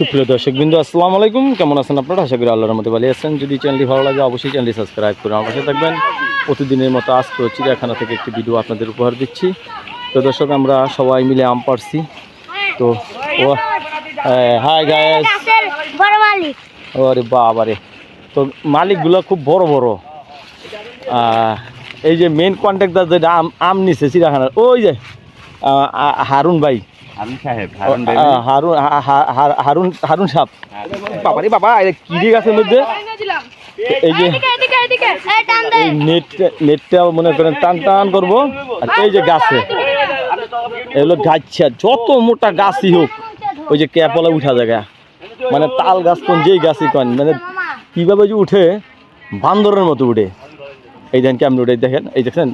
সুপ্রিয় দর্শক বিন্দু আসসালামু আলাইকুম। কেমন আছেন আপনারা? আশা করি আল্লাহর মধ্যে ভালো আছেন। যদি চ্যানেলটি ভালো লাগে, অবশ্যই চ্যানেলটি সাবস্ক্রাইব করে আমার পাশে থাকবেন। প্রতিদিনের মতো আজকেও চিড়িয়াখানা থেকে একটি ভিডিও আপনাদের উপহার দিচ্ছি। তো দর্শক, আমরা সবাই মিলে আম পারছি তো, ও গায়েস গাছের বড় মালিক ওরে বাবারে। তো মালিকগুলো খুব বড় বড়। এই যে মেন কন্ট্রাক্টর যেটা আম আম নিছে চিড়িয়াখানার, ওই যে হারুন ভাই। হারুন সাহেব হারুন হারুন বাবা রে বাবা এটা কি রে গাছের মধ্যে? এই যে নেট নেটটা মনে করেন টান টান করব। আর এই যে গাছে এগুলো গাছ যত মোটা গাছই হোক ওই যে ক্যাপলা উঠা জায়গা। মানে তাল গাছ কোন যেই গাছই কন মানে কীভাবে যে উঠে বান্দরের মতো উঠে। এই দেন কেমন উঠে দেখেন এই দেখেন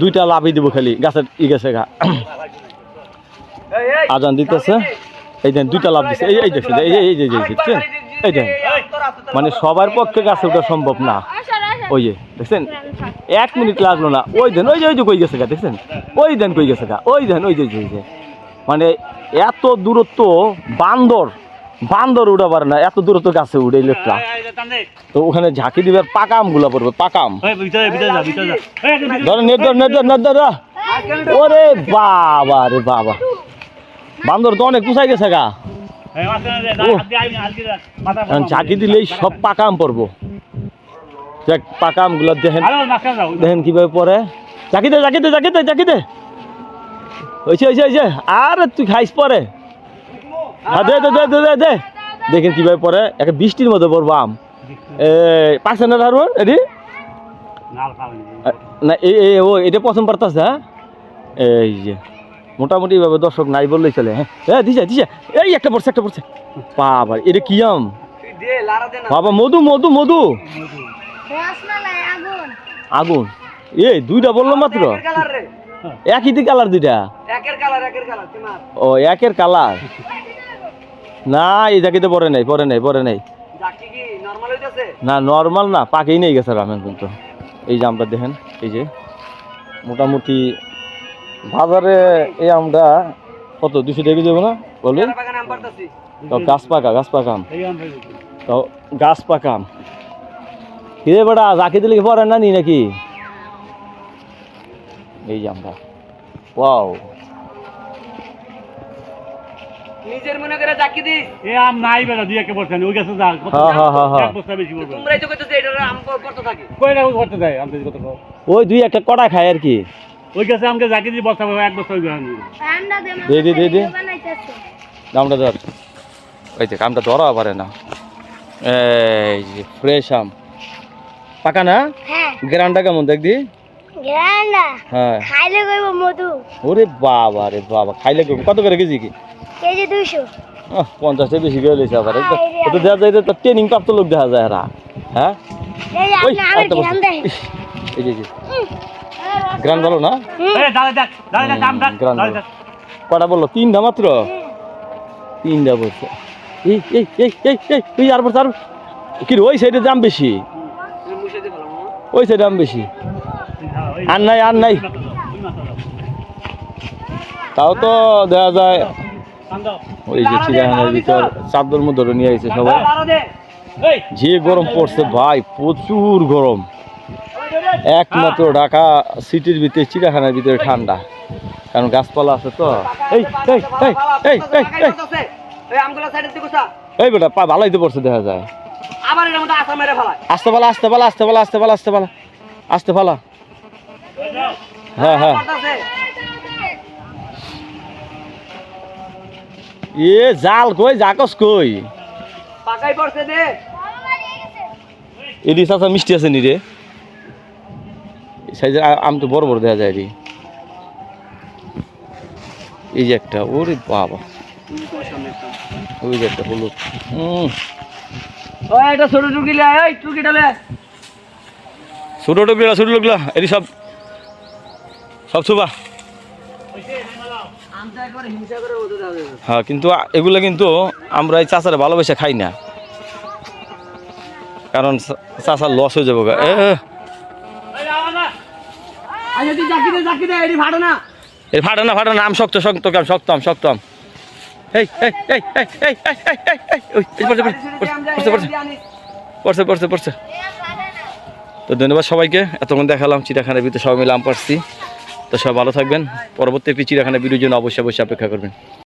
দুইটা লাভই দিব খালি গাছের ই গেছে গা। আজান দিতেছে। এই দেন দুইটা লাভ দিচ্ছে এই এই দেখছেন এই এই এই যে এই যে দেখছেন? এই দেন মানে সবার পক্ষে গাছে ওঠা সম্ভব না। ওই যে দেখছেন? এক মিনিট লাগল না। ওই দেন ওই যে ওই যে কই গেছে গা দেখছেন? ওই দেন কই গেছে গা ওই দেন ওই যে ওই যে, মানে এত দূরত্ব বান্দর বান্দর উঠা পারে না এত দূরত্ব গাছে উঠে এই লোকটা। তো ওখানে ঝাঁকি দিবে পাকামগুলা পড়বে পাকাম ধরে নেট ধর নেট ধর নেট ধর ধর। ওরে বাবা রে বাবা। বান্দর তো অনেক কুচাই গেছে গা। ঝাঁকি দিলেই সব পাকাম পড়ব। দেখ পাকামগুলা দেখেন দেখেন কীভাবে পরে জাকি দে জাকি দে ওইছে ওইছে ওইছে। আর তুই খাইস পরে। হ্যাঁ দে দে দে দে দে দেখেন কীভাবে পরে একটা বৃষ্টির মধ্যে পড়ব আম। পাকছে না ধারুন এটি না এই ও এটা পছন্দ পারতাছে হ্যাঁ? এই যে। মোটামুটি ভাবে দর্শক নাই বললেই চলে হ্যাঁ? হ্যাঁ দিছে দিছে। এই একটা পড়ছে একটা পড়ছে। বাবা এটা কি আম? বাবা মধু মধু মধু। আগুন। এই দুইটা বলল মাত্র। একই দি কালার দুইটা? ও একের কালার? না এই জায়গাতে পরে নাই পরে নাই পরে নাই। না নর্মাল না পাকেই নেই গেছে রামেন কিন্তু। এই যে আমরা দেখেন এই যে মোটামুটি বাজারে এই আমরা কত দুশো টাকা দেবো না? তো গাছ পাকা গাছ পাকাম তো গাছ পাকাম কিরে বেটা রাখি দিলে পরে না নি নাকি? এই যে আমরা ওয়াও। নিজের মনে করে চাকি দিস। এ আম নাই বেটা দুই একটা বস্তা ওই গাছে যা কত। এক বস্তা বেশি পড়বে। তোমরাই তো কইতেছো এটা আম করতে থাকে। কই না করতে দেয় আম কত ওই দুই একটা কড়া খায় আর কি। ওই গাছে আমাকে জাকি দিয়ে বস্তা এক বস্তা ওই গাছে নিয়ে। দে দে, দে, দে, দে। দামটা ধর। ওই যে কামটা ধরা পারে না। এই যে ফ্রেশ আম। পাকা না? হ্যাঁ। গ্রানটা কেমন দেখ দি হ্যাঁ। খাইলে কইব মধু। ওরে বাবা রে বাবা খাইলে? কত করে কেজি কি? কেজি পঞ্চাশটা বেশি করে লইছে আবার। এটা এটা দেখা যায় তো ট্রেনিং প্রাপ্ত লোক দেখা যায় হ্যাঁ? এই যে গ্রান ভালো না। কটা বলল? তিনটা মাত্র? তিনটা বলছে। এই এই এই এই এই তুই আর বলছে আর কি ওই সাইডে দাম বেশি? ওই সাইডে দাম বেশি। আর নাই আর নাই। তাও তো দেখা যায়। ওই যে চিড়িয়াখানার ভিতর চাদর মধ্যে নিয়ে আসছে সবাই। যে গরম পড়ছে ভাই প্রচুর গরম। একমাত্র ঢাকা সিটির ভিতরে চিড়িয়াখানার ভিতরে ঠান্ডা। কারণ গাছপালা আছে তো। এই বেটা পা ভালোই তো পড়ছে দেখা যায়। আবার এর মধ্যে আসা মেরে ফেলায়। আস্তে পালা আস্তে পালা আস্তে পালা আস্তে পালা আস্তে পালা আস্তে পালা। হ্যাঁ হ্যাঁ। এ জাল কই জাকস কই? পাকাই পড়ছে দে। এদি চাচা মিষ্টি আছে নি রে? সাইজের আম তো বড় বড় দেখা যায় রে। এই যে একটা ওরে বাবা। ওই যে একটা হলুদ। এটা ছোট টুকি এই টুকিটা ছোট টুকলা ছোট টুকলা এটি সব সব দাও হ্যাঁ কিন্তু এগুলো কিন্তু আমরা এই চাচারা ভালোবেসে খাই না। কারণ চা- চাচার লস হয়ে যাব আচ্ছা এটি ভাড়ো না। ফাটো ফাটা না আম শক্ত শক্ত কাম শক্ত আম শক্ত আম। এই এই এই এই এই এই এই এই এই ওই পড়ছে পড়ছে পড়ছে পড়ছে পড়ছে পড়ছে তো ধন্যবাদ সবাইকে এতক্ষণ দেখালাম চিড়াখানার ভিতরে সবাই মিলে আম পারছি তো সবাই ভালো থাকবেন পরবর্তী একটি চিড়াখানা ভিডিওর জন্য অবশ্যই অবশ্যই অপেক্ষা করবেন।